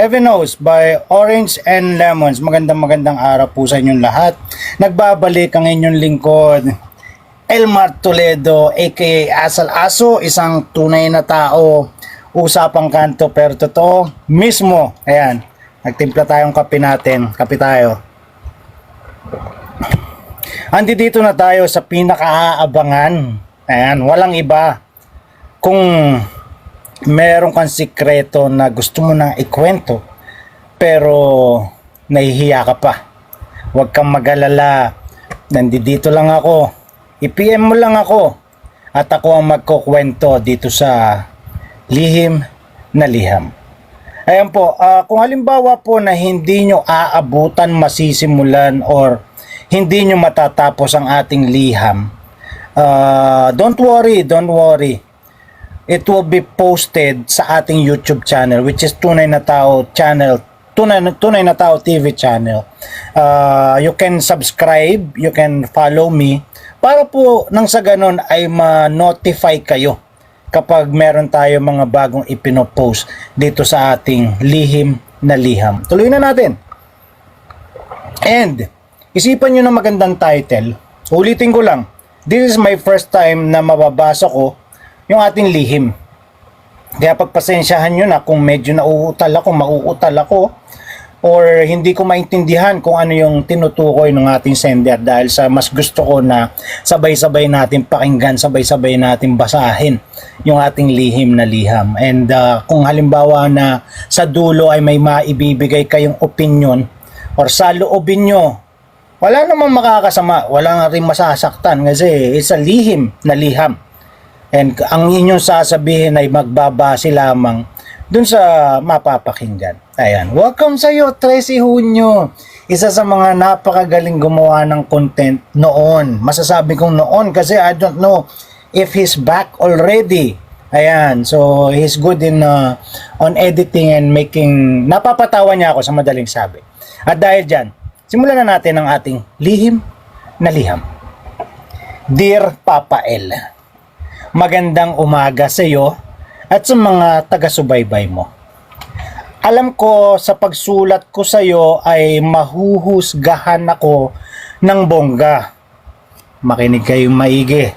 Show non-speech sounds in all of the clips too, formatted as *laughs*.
Heaven Knows by Orange and Lemons. Magandang magandang araw po sa inyong lahat. Nagbabalik ang inyong lingkod, Elmar Toledo, aka Asal Aso, isang tunay na tao, usapang kanto pero totoo, mismo. Ayan, nagtimpla tayong kape natin, kape tayo. Andi dito na tayo sa pinakaaabangan. Ayan, walang iba. Kung meron kang sikreto na gusto mo na ikwento, pero nahihiya ka pa. Huwag kang magalala. Nandito lang ako. I-PM mo lang ako. At ako ang magkukwento dito sa lihim na liham. Ayan po, ah, kung halimbawa po na hindi nyo aabutan, masisimulan, or hindi nyo matatapos ang ating liham, ah, don't worry, don't worry. It will be posted sa ating YouTube channel, which is Tunay na Tao channel, Tunay, Tunay na Tao TV channel. Ah, you can subscribe, you can follow me, para po nang sa ganun ay ma-notify kayo kapag meron tayo mga bagong ipinopost dito sa ating lihim na liham. Tuloy na natin. And, isipan nyo ng magandang title. Ulitin ko lang, this is my first time na mababasa ko yung ating lihim. Kaya pagpasensyahan nyo na kung medyo nauutal ako, mauutal ako, or hindi ko maintindihan kung ano yung tinutukoy ng ating sender dahil sa mas gusto ko na sabay-sabay natin pakinggan, sabay-sabay natin basahin yung ating lihim na liham. And uh, kung halimbawa na sa dulo ay may maibibigay kayong opinion or sa loobin nyo, wala namang makakasama, wala nga rin masasaktan kasi it's a lihim na liham. And ang inyong sasabihin ay magbabase lamang dun sa mapapakinggan. Ayan. Welcome sa iyo, Tracy Hunyo. Isa sa mga napakagaling gumawa ng content noon. Masasabi kong noon kasi I don't know if he's back already. Ayan. So, he's good in uh, on editing and making... Napapatawa niya ako sa madaling sabi. At dahil dyan, simulan na natin ang ating lihim na liham. Dear Papa L, magandang umaga sa iyo at sa mga taga-subaybay mo. Alam ko sa pagsulat ko sa iyo ay mahuhusgahan ako ng bongga. Makinig kayong maigi.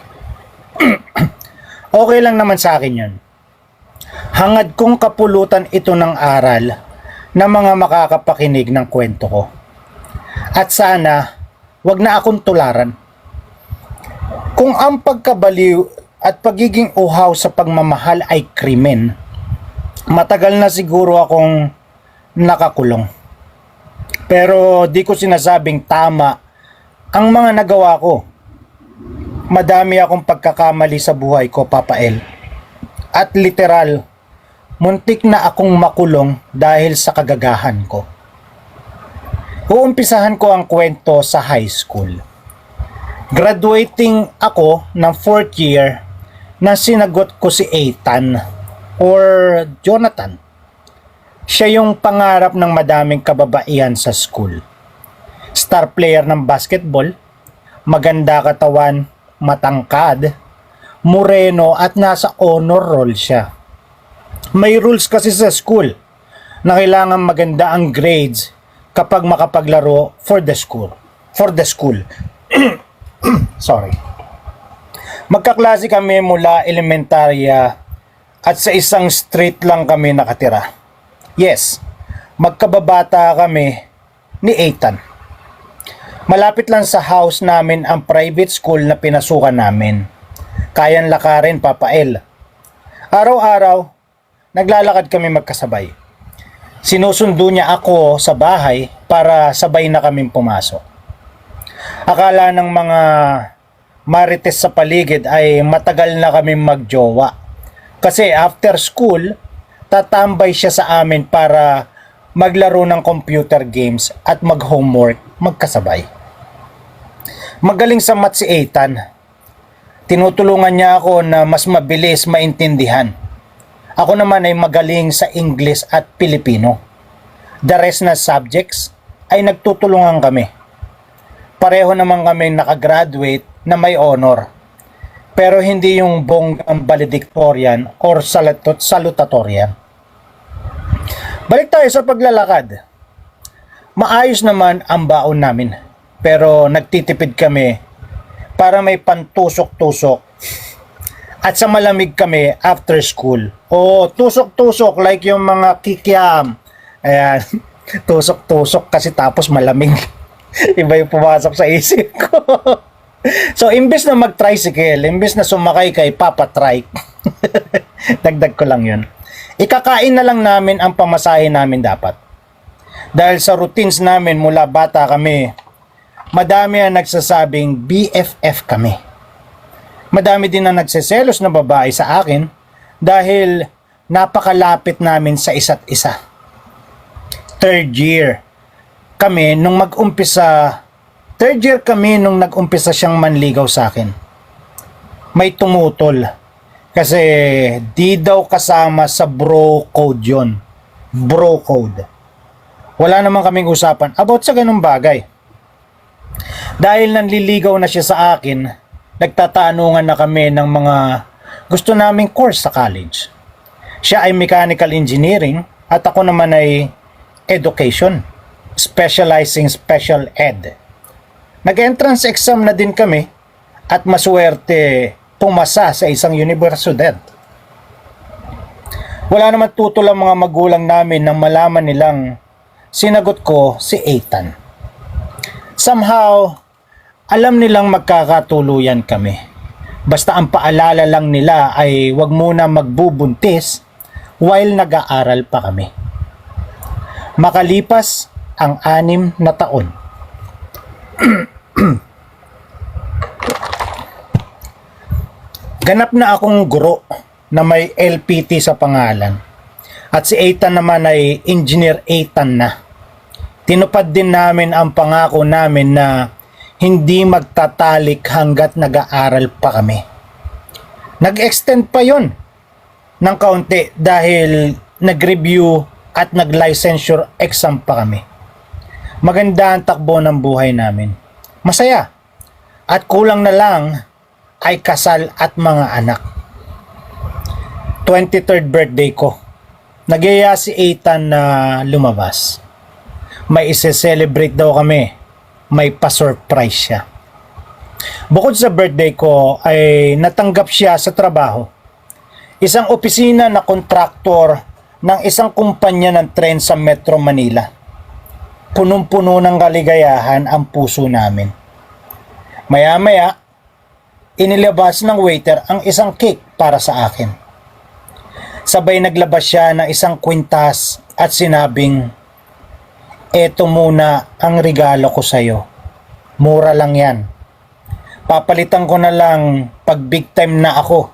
*clears throat* okay lang naman sa akin yun. Hangad kong kapulutan ito ng aral ng mga makakapakinig ng kwento ko. At sana, wag na akong tularan. Kung ang pagkabaliw at pagiging uhaw sa pagmamahal ay krimen, matagal na siguro akong nakakulong. Pero di ko sinasabing tama ang mga nagawa ko. Madami akong pagkakamali sa buhay ko, Papa El. At literal, muntik na akong makulong dahil sa kagagahan ko. Uumpisahan ko ang kwento sa high school. Graduating ako ng fourth year na sinagot ko si Ethan or Jonathan. Siya yung pangarap ng madaming kababaihan sa school. Star player ng basketball, maganda katawan, matangkad, moreno at nasa honor roll siya. May rules kasi sa school na kailangan maganda ang grades kapag makapaglaro for the school. For the school. *clears throat* Sorry. Magkaklase kami mula elementarya at sa isang street lang kami nakatira. Yes, magkababata kami ni Ethan. Malapit lang sa house namin ang private school na pinasukan namin. Kayan lakarin, Papa El. Araw-araw, naglalakad kami magkasabay. Sinusundo niya ako sa bahay para sabay na kaming pumasok. Akala ng mga marites sa paligid ay matagal na kami magjowa. Kasi after school, tatambay siya sa amin para maglaro ng computer games at mag-homework magkasabay. Magaling sa math si Ethan. Tinutulungan niya ako na mas mabilis maintindihan. Ako naman ay magaling sa English at Pilipino. The rest na subjects ay nagtutulungan kami. Pareho naman kami nakagraduate na may honor. Pero hindi yung bonggang valedictorian or salutot salutatorian. Balik tayo sa paglalakad. Maayos naman ang baon namin. Pero nagtitipid kami para may pantusok-tusok. At sa malamig kami after school. O tusok-tusok like yung mga kikiam. Ayan. *laughs* Tusok-tusok kasi tapos malamig. *laughs* Iba yung pumasok sa isip ko. *laughs* so, imbes na mag-tricycle, imbes na sumakay kay Papa Trike, *laughs* dagdag ko lang yun. Ikakain na lang namin ang pamasahe namin dapat. Dahil sa routines namin mula bata kami, madami ang nagsasabing BFF kami. Madami din ang nagseselos na babae sa akin dahil napakalapit namin sa isa't isa. Third year kami nung mag-umpisa, third year kami nung nag-umpisa siyang manligaw sa akin. May tumutol kasi di daw kasama sa bro code yon Bro code. Wala naman kaming usapan about sa ganung bagay. Dahil nanliligaw na siya sa akin, nagtatanungan na kami ng mga gusto naming course sa college. Siya ay mechanical engineering at ako naman ay education, specializing special ed. Nag-entrance exam na din kami at maswerte pumasa sa isang universidad. Wala naman tutol ang mga magulang namin nang malaman nilang sinagot ko si Ethan. Somehow, alam nilang magkakatuluyan kami. Basta ang paalala lang nila ay wag muna magbubuntis while nag-aaral pa kami. Makalipas ang anim na taon. *clears throat* Ganap na akong guro na may LPT sa pangalan. At si Ethan naman ay Engineer Ethan na. Tinupad din namin ang pangako namin na hindi magtatalik hanggat nag-aaral pa kami. Nag-extend pa yon ng kaunti dahil nag-review at nag-licensure exam pa kami. Maganda ang takbo ng buhay namin. Masaya. At kulang na lang ay kasal at mga anak. 23rd birthday ko. Nagyaya si Ethan na lumabas. May ise-celebrate daw kami. May pa-surprise siya. Bukod sa birthday ko ay natanggap siya sa trabaho. Isang opisina na kontraktor ng isang kumpanya ng tren sa Metro Manila. Punong-puno ng kaligayahan ang puso namin. Maya-maya, inilabas ng waiter ang isang cake para sa akin. Sabay naglabas siya ng isang kwintas at sinabing, Eto muna ang regalo ko sa'yo. Mura lang yan. Papalitan ko na lang pag big time na ako.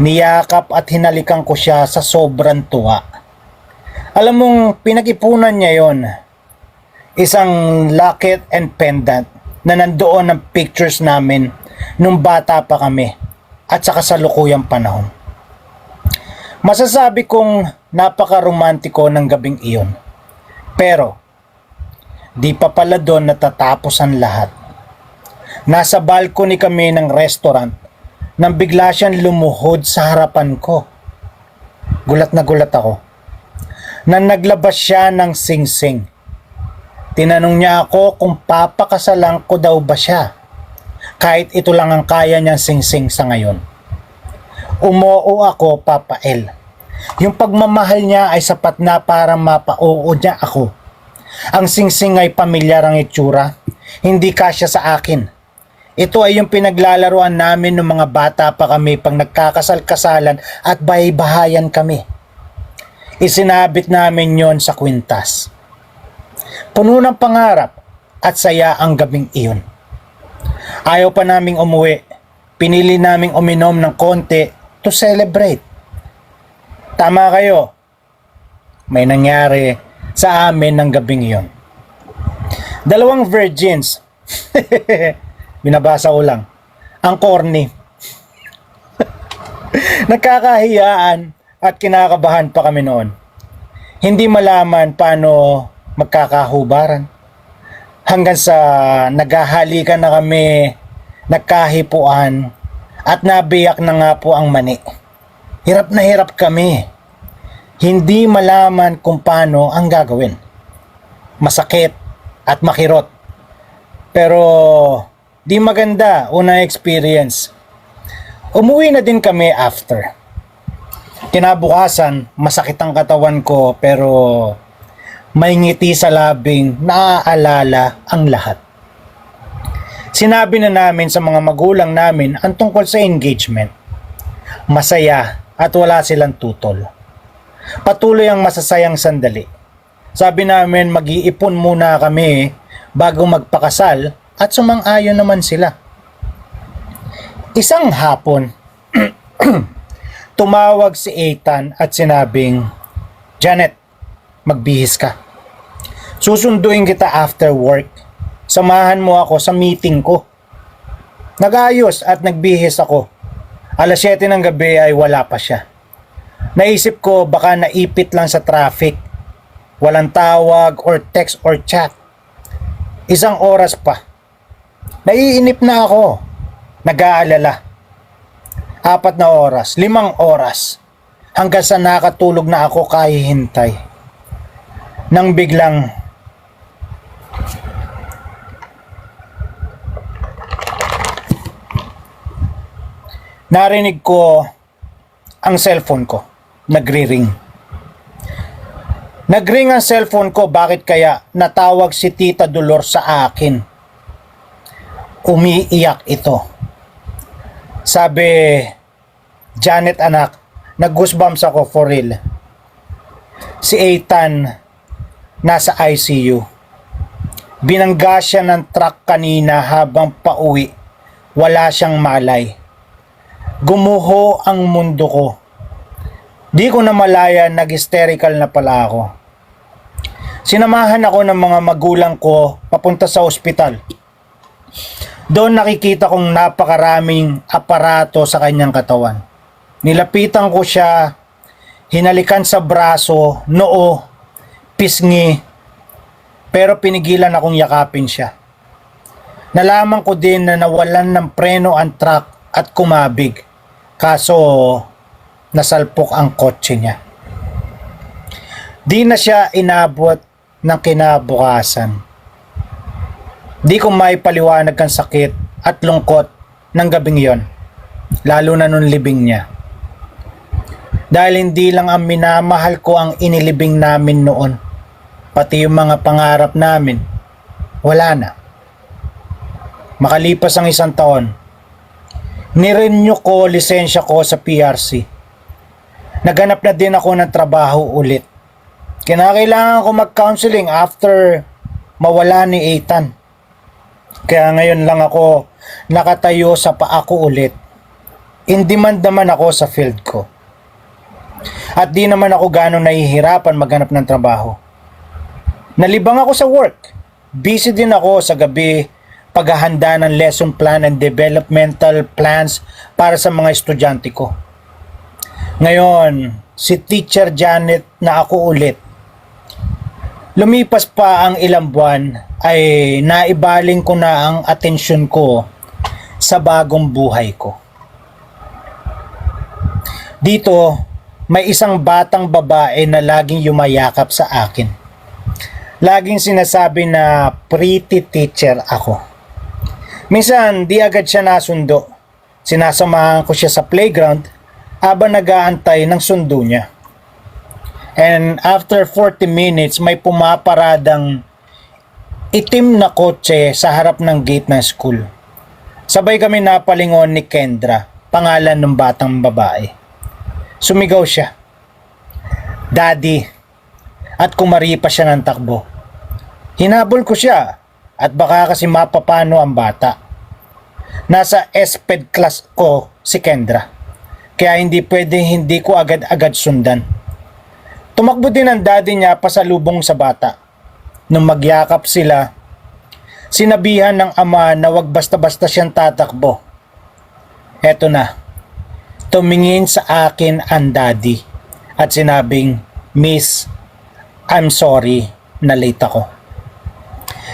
Niyakap at hinalikan ko siya sa sobrang tuwa. Alam mong pinag-ipunan niya yon. Isang locket and pendant na nandoon ang pictures namin nung bata pa kami at sa kasalukuyang panahon. Masasabi kong napaka-romantiko ng gabing iyon. Pero, di pa pala doon natatapos ang lahat. Nasa balcony kami ng restaurant nang bigla siyang lumuhod sa harapan ko. Gulat na gulat ako. Nang naglabas siya ng sing-sing. Tinanong niya ako kung papakasalan ko daw ba siya. Kahit ito lang ang kaya niyang sing-sing sa ngayon. Umoo ako, Papa L. Yung pagmamahal niya ay sapat na para mapauo niya ako. Ang sing-sing ay pamilyar ang itsura. Hindi kasya sa akin. Ito ay yung pinaglalaruan namin ng mga bata pa kami pag nagkakasal-kasalan at bahay-bahayan kami. Isinabit namin yon sa kwintas. Puno ng pangarap at saya ang gabing iyon. Ayaw pa naming umuwi. Pinili naming uminom ng konti to celebrate. Tama kayo. May nangyari sa amin ng gabing iyon. Dalawang virgins. *laughs* Binabasa ko lang. Ang corny. *laughs* Nagkakahiyaan at kinakabahan pa kami noon. Hindi malaman paano magkakahubaran. Hanggang sa naghahalikan na kami, nagkahipuan, at nabiyak na nga po ang mani. Hirap na hirap kami. hindi malaman kung paano ang gagawin. Masakit at makirot. Pero di maganda unang experience. Umuwi na din kami after. Kinabukasan, masakit ang katawan ko pero may ngiti sa labing naaalala ang lahat. Sinabi na namin sa mga magulang namin ang tungkol sa engagement. Masaya at wala silang tutol. Patuloy ang masasayang sandali. Sabi namin mag-iipon muna kami bago magpakasal at sumang-ayon naman sila. Isang hapon, *clears throat* tumawag si Ethan at sinabing, Janet, magbihis ka. Susunduin kita after work. Samahan mo ako sa meeting ko. Nagayos at nagbihis ako. Alas 7 ng gabi ay wala pa siya. Naisip ko baka naipit lang sa traffic. Walang tawag or text or chat. Isang oras pa. Naiinip na ako. Nag-aalala. Apat na oras, limang oras. Hanggang sa nakatulog na ako kahihintay. Nang biglang narinig ko ang cellphone ko. Nagri-ring. Nagring ang cellphone ko, bakit kaya natawag si Tita Dolor sa akin? Umiiyak ito. Sabi, Janet anak, nag-goosebumps ako for real. Si Ethan, nasa ICU. Binangga siya ng truck kanina habang pauwi. Wala siyang malay. Gumuho ang mundo ko. Di ko na malaya, nag-hysterical na pala ako. Sinamahan ako ng mga magulang ko papunta sa ospital. Doon nakikita kong napakaraming aparato sa kanyang katawan. Nilapitan ko siya, hinalikan sa braso, noo, pisngi, pero pinigilan akong yakapin siya. Nalaman ko din na nawalan ng preno ang truck at kumabig. Kaso, nasalpok ang kotse niya. Di na siya inabot ng kinabukasan. Di ko may paliwanag ang sakit at lungkot ng gabing yon, lalo na nung libing niya. Dahil hindi lang ang minamahal ko ang inilibing namin noon, pati yung mga pangarap namin, wala na. Makalipas ang isang taon, nirenew ko lisensya ko sa PRC. Naganap na din ako ng trabaho ulit. Kinakailangan ko mag-counseling after mawala ni Ethan. Kaya ngayon lang ako nakatayo sa paa ko ulit. In demand naman ako sa field ko. At di naman ako gano'ng nahihirapan maghanap ng trabaho. Nalibang ako sa work. Busy din ako sa gabi paghahanda ng lesson plan and developmental plans para sa mga estudyante ko. Ngayon, si Teacher Janet na ako ulit. Lumipas pa ang ilang buwan ay naibaling ko na ang atensyon ko sa bagong buhay ko. Dito, may isang batang babae na laging yumayakap sa akin. Laging sinasabi na pretty teacher ako. Minsan, di agad siya nasundo. Sinasamahan ko siya sa playground habang nag-aantay ng sundo niya. And after 40 minutes, may pumaparadang itim na kotse sa harap ng gate ng school. Sabay kami napalingon ni Kendra, pangalan ng batang babae. Sumigaw siya. Daddy. At kumari pa siya ng takbo. Hinabol ko siya at baka kasi mapapano ang bata. Nasa SPED class ko si Kendra. Kaya hindi pwede hindi ko agad-agad sundan. Tumakbo din ang daddy niya pasalubong sa bata. Nung magyakap sila, sinabihan ng ama na wag basta-basta siyang tatakbo. Eto na, tumingin sa akin ang daddy at sinabing, Miss, I'm sorry na late ako.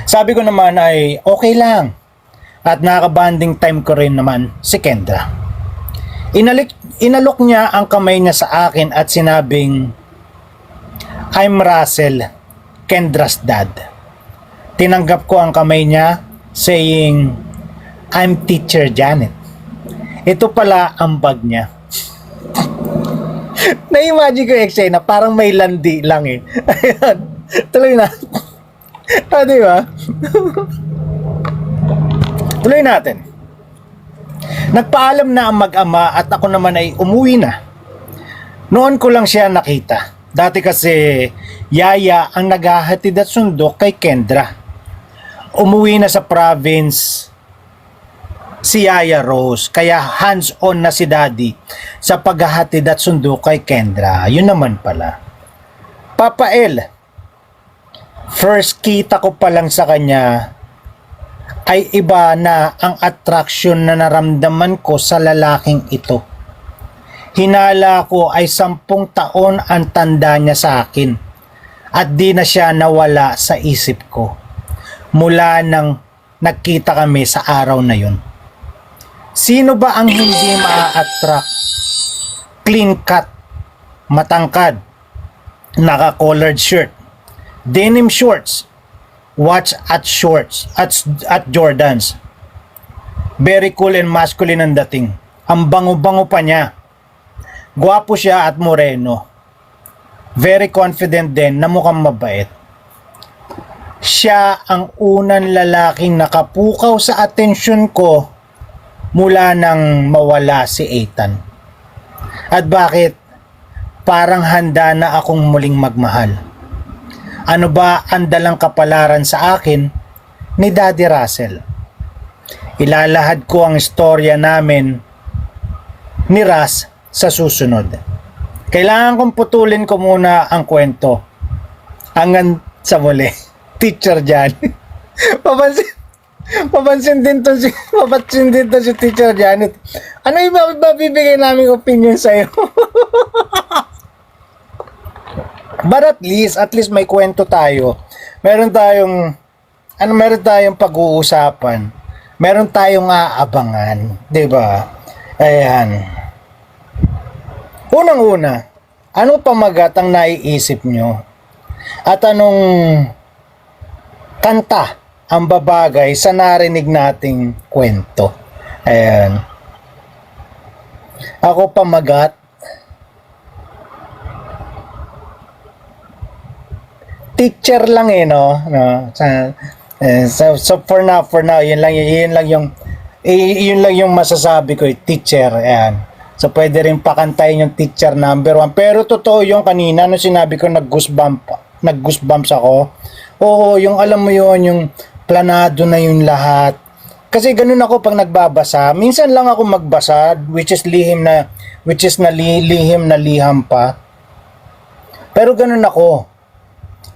Sabi ko naman ay okay lang at nakabanding time ko rin naman si Kendra. Inalik, inalok niya ang kamay niya sa akin at sinabing, I'm Russell, Kendra's dad. Tinanggap ko ang kamay niya saying, I'm teacher Janet. Ito pala ang bag niya. *laughs* Na-imagine ko yung eksena, parang may landi lang eh. *laughs* Tuloy na. *laughs* ah, di ba? Tuloy natin. Nagpaalam na ang mag-ama at ako naman ay umuwi na. Noon ko lang siya nakita. Dati kasi Yaya ang naghahatid at sundo kay Kendra. Umuwi na sa province si Yaya Rose kaya hands-on na si Daddy sa paghahatid at sundo kay Kendra. Yun naman pala. Papa El, first kita ko pa lang sa kanya ay iba na ang attraction na naramdaman ko sa lalaking ito. Hinala ko ay sampung taon ang tanda niya sa akin at di na siya nawala sa isip ko mula nang nagkita kami sa araw na yun. Sino ba ang hindi ma-attract? Clean cut, matangkad, naka-collared shirt, denim shorts, watch at shorts, at, at Jordans. Very cool and masculine ang dating. Ang bango-bango pa niya. Gwapo siya at moreno. Very confident din na mukhang mabait. Siya ang unang lalaking nakapukaw sa atensyon ko mula nang mawala si Ethan. At bakit? Parang handa na akong muling magmahal. Ano ba ang dalang kapalaran sa akin ni Daddy Russell? Ilalahad ko ang istorya namin ni Ras sa susunod. Kailangan kong putulin ko muna ang kwento. Hanggang sa muli. *laughs* Teacher dyan. *laughs* papansin, papansin din to si, *laughs* papansin din to si Teacher Janet. Ano yung mabibigay namin opinion sa'yo? But at least, at least may kwento tayo. Meron tayong, ano, meron tayong pag-uusapan. Meron tayong aabangan. ba? Ayan. Unang-una, ano pamagat ang naiisip nyo? At anong kanta ang babagay sa narinig nating kwento? Ayan. Ako pamagat, teacher lang eh no? No? Sa, eh, so, so for now for now yun lang yun lang yung yun lang yung masasabi ko eh, teacher ayan. So pwede rin pakantayin yung teacher number one. Pero totoo yung kanina nung sinabi ko nag goosebump nag goosebumps ako oo yung alam mo yun yung planado na yung lahat. Kasi ganun ako pag nagbabasa. Minsan lang ako magbasa which is lihim na which is na li, lihim na liham pa. Pero ganun ako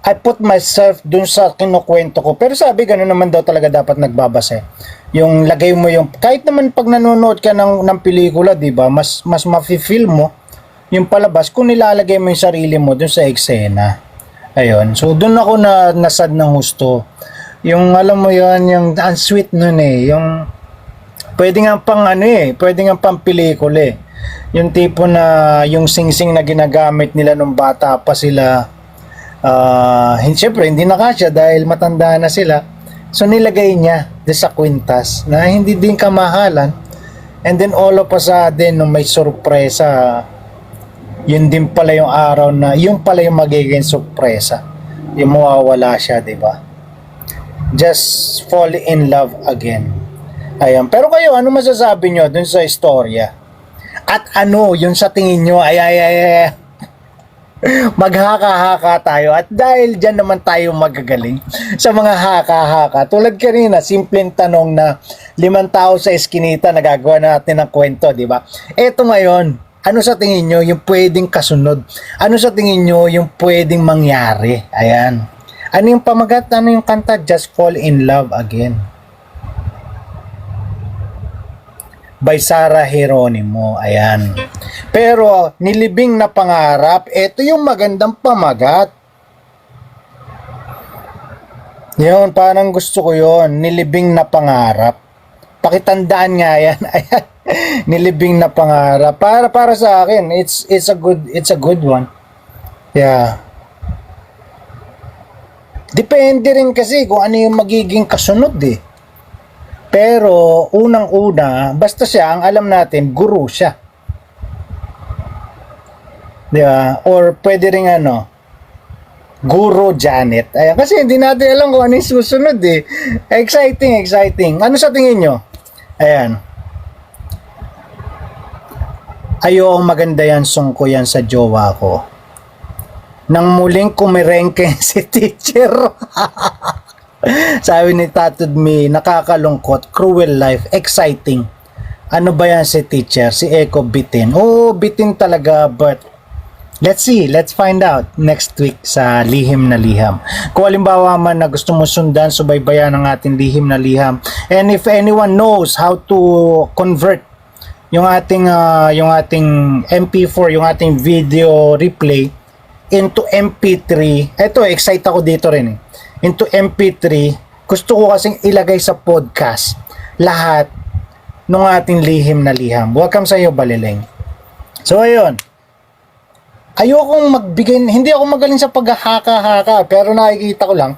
I put myself dun sa kinukwento ko. Pero sabi, gano'n naman daw talaga dapat nagbabase. Yung lagay mo yung, kahit naman pag nanonood ka ng, ng pelikula, di ba, mas, mas mafe-feel mo yung palabas kung nilalagay mo yung sarili mo dun sa eksena. Ayun. So, dun ako na nasad ng husto. Yung, alam mo yon yung ang sweet nun eh. Yung, pwede nga pang ano eh, pwede nga pang pelikula eh. Yung tipo na, yung sing-sing na ginagamit nila nung bata pa sila, uh, siyempre hindi na kasya dahil matanda na sila. So nilagay niya sa kwintas na hindi din kamahalan. And then all of a sudden, nung may sorpresa, yun din pala yung araw na, yung pala yung magiging sorpresa. Yung mawawala siya, di ba? Just fall in love again. Ayan. Pero kayo, ano masasabi nyo dun sa istorya? At ano yung sa tingin nyo, ay, ay, ay, ay, *laughs* maghaka-haka tayo at dahil dyan naman tayo magagaling sa mga haka-haka. Tulad kanina, simpleng tanong na limang tao sa eskinita nagagawa natin ng kwento, di ba? Eto ngayon, ano sa tingin nyo yung pwedeng kasunod? Ano sa tingin nyo yung pwedeng mangyari? Ayan. Ano yung pamagat? Ano yung kanta? Just Fall in Love Again. by Sarah Geronimo. Ayan. Pero nilibing na pangarap, ito yung magandang pamagat. Yun, parang gusto ko yon Nilibing na pangarap. Pakitandaan nga yan. *laughs* Ayan. Nilibing na pangarap. Para para sa akin, it's it's a good it's a good one. Yeah. Depende rin kasi kung ano yung magiging kasunod eh. Pero unang-una, basta siya, ang alam natin, guru siya. Di ba? Or pwede rin ano, Guru Janet. Ayan, kasi hindi natin alam kung ano yung susunod eh. Exciting, exciting. Ano sa tingin nyo? Ayan. Ayo, maganda yan, sungko yan sa jowa ko. Nang muling kumirengke *laughs* si teacher. *laughs* Sabi ni Tatud Me, nakakalungkot, cruel life, exciting. Ano ba yan si teacher? Si Eko bitin. Oo, bitin talaga, but Let's see, let's find out next week sa Lihim na Liham. Kung halimbawa man na gusto mo sundan, subaybayan ang ating Lihim na Liham. And if anyone knows how to convert yung ating ah, yung ating MP4, yung ating video replay into MP3. Ito, excite ako dito rin eh. Into MP3, gusto ko kasing ilagay sa podcast lahat ng ating lihim na liham. Welcome sa iyo, Balileng. So, ayun ayokong magbigay, hindi ako magaling sa paghahaka-haka, pero nakikita ko lang,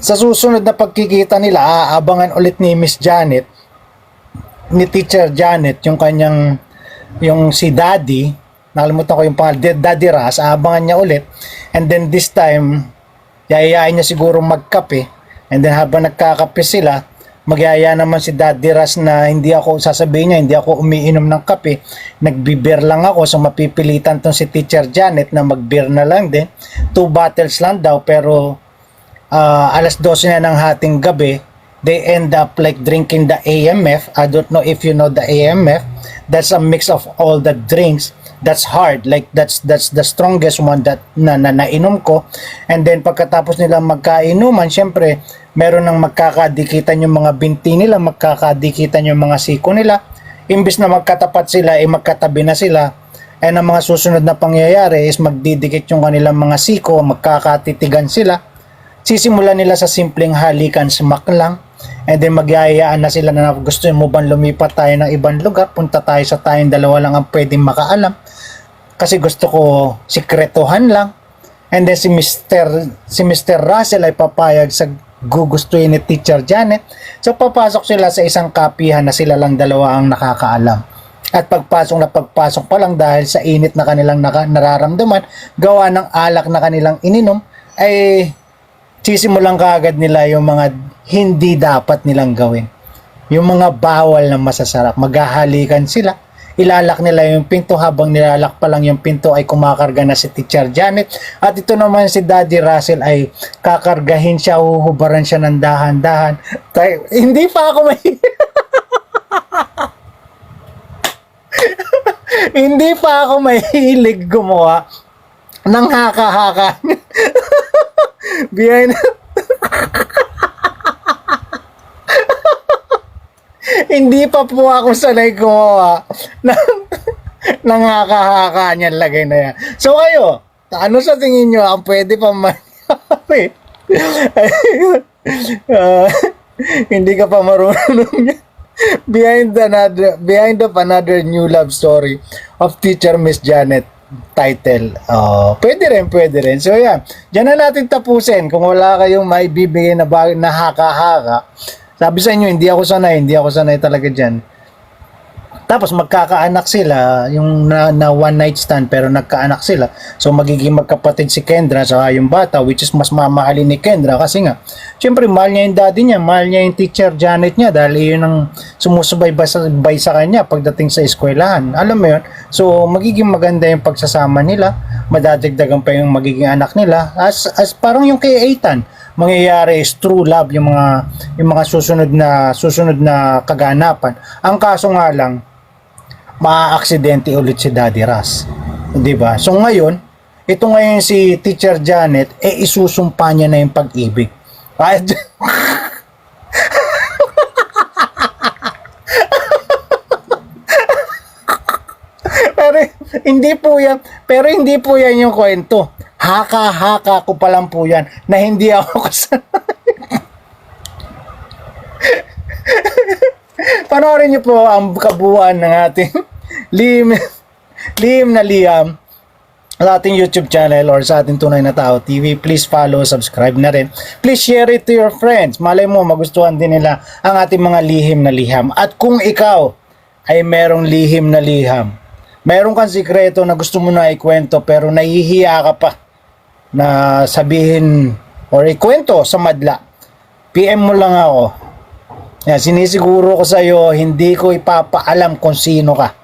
sa susunod na pagkikita nila, aabangan ulit ni Miss Janet, ni Teacher Janet, yung kanyang, yung si Daddy, nakalimutan ko yung pangalan, Daddy Ras, aabangan niya ulit, and then this time, yayayain niya siguro magkape, and then habang nagkakape sila, magyaya naman si Daddy Ras na hindi ako sasabihin niya, hindi ako umiinom ng kape. Nagbibir lang ako so mapipilitan tong si Teacher Janet na magbir na lang din. Two bottles lang daw pero ah, alas 12 na ng hating gabi they end up like drinking the AMF. I don't know if you know the AMF. That's a mix of all the drinks that's hard. Like that's that's the strongest one that na, na nainom ko. And then pagkatapos nila magkainuman syempre meron nang magkakadikitan yung mga binti nila magkakadikitan yung mga siko nila. Imbis na magkatapat sila eh magkatabi na sila. And ang mga susunod na pangyayari is magdidikit yung kanilang mga siko magkakatitigan sila. Sisimulan nila sa simpleng halikan smack lang. And then magyayaan na sila na gusto mo bang lumipat tayo ng ibang lugar punta tayo sa tayong dalawa lang ang pwedeng makaalam kasi gusto ko sikretohan lang and then si Mr. si Mr. Russell ay papayag sa gugustuhin ni Teacher Janet so papasok sila sa isang kapihan na sila lang dalawa ang nakakaalam at pagpasok na pagpasok pa lang dahil sa init na kanilang naka, nararamdaman gawa ng alak na kanilang ininom ay sisimulan kaagad nila yung mga hindi dapat nilang gawin. Yung mga bawal na masasarap. Maghahalikan sila. Ilalak nila yung pinto habang nilalak pa lang yung pinto ay kumakarga na si Teacher Janet. At ito naman si Daddy Russell ay kakargahin siya, uhubaran siya ng dahan-dahan. Hindi pa ako may... *laughs* hindi pa ako mahilig gumawa ng haka-haka. *laughs* Behind *laughs* Hindi pa po ako sanay gumawa *laughs* ng, ng haka-haka niyan lagay na yan. So kayo, ano sa tingin nyo ang pwede pa mangyari? *laughs* Ah, *laughs* hindi ka pa marunong behind another behind of another new love story of teacher Miss Janet title. Oh, pwede rin, pwede rin. So yan, diyan na natin tapusin kung wala kayong maibibigay na bagay na haka-haka. Sabi sa inyo, hindi ako sanay, hindi ako sanay talaga diyan. Tapos magkakaanak sila, yung na, na one night stand pero nagkaanak sila. So magiging magkapatid si Kendra sa yung bata which is mas mamahalin ni Kendra kasi nga syempre mahal niya yung daddy niya, mahal niya yung teacher Janet niya dahil yun ang sumusubaybay sa, bay sa kanya pagdating sa eskwelahan. Alam mo yun? So magiging maganda yung pagsasama nila, madadagdagan pa yung magiging anak nila as, as parang yung kay Ethan mangyayari is true love yung mga yung mga susunod na susunod na kaganapan. Ang kaso nga lang maaaksidente ulit si Daddy Ras. 'Di ba? So ngayon, ito ngayon si Teacher Janet eh isusumpa niya na yung pag-ibig. *laughs* Kahit pero hindi po yan, pero hindi po yan yung kwento. Haka-haka ko pa lang po yan na hindi ako *laughs* kasanay. Panoorin niyo po ang kabuuan ng ating *laughs* lim lim na liyam sa ating YouTube channel or sa ating Tunay na Tao TV, please follow, subscribe na rin. Please share it to your friends. Malay mo, magustuhan din nila ang ating mga lihim na liham. At kung ikaw ay merong lihim na liham, meron kang sikreto na gusto mo na ikwento pero nahihiya ka pa na sabihin or ikwento sa madla, PM mo lang ako. Yan, sinisiguro ko sa iyo, hindi ko ipapaalam kung sino ka.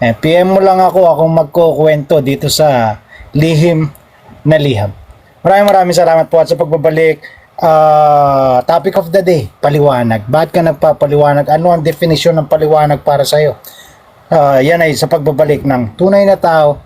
Eh, PM mo lang ako, akong magkukwento dito sa lihim na liham. Maraming maraming salamat po at sa pagbabalik. Ah, topic of the day, paliwanag. Bakit ka nagpapaliwanag? Ano ang definition ng paliwanag para sa Ah, yan ay sa pagbabalik ng tunay na tao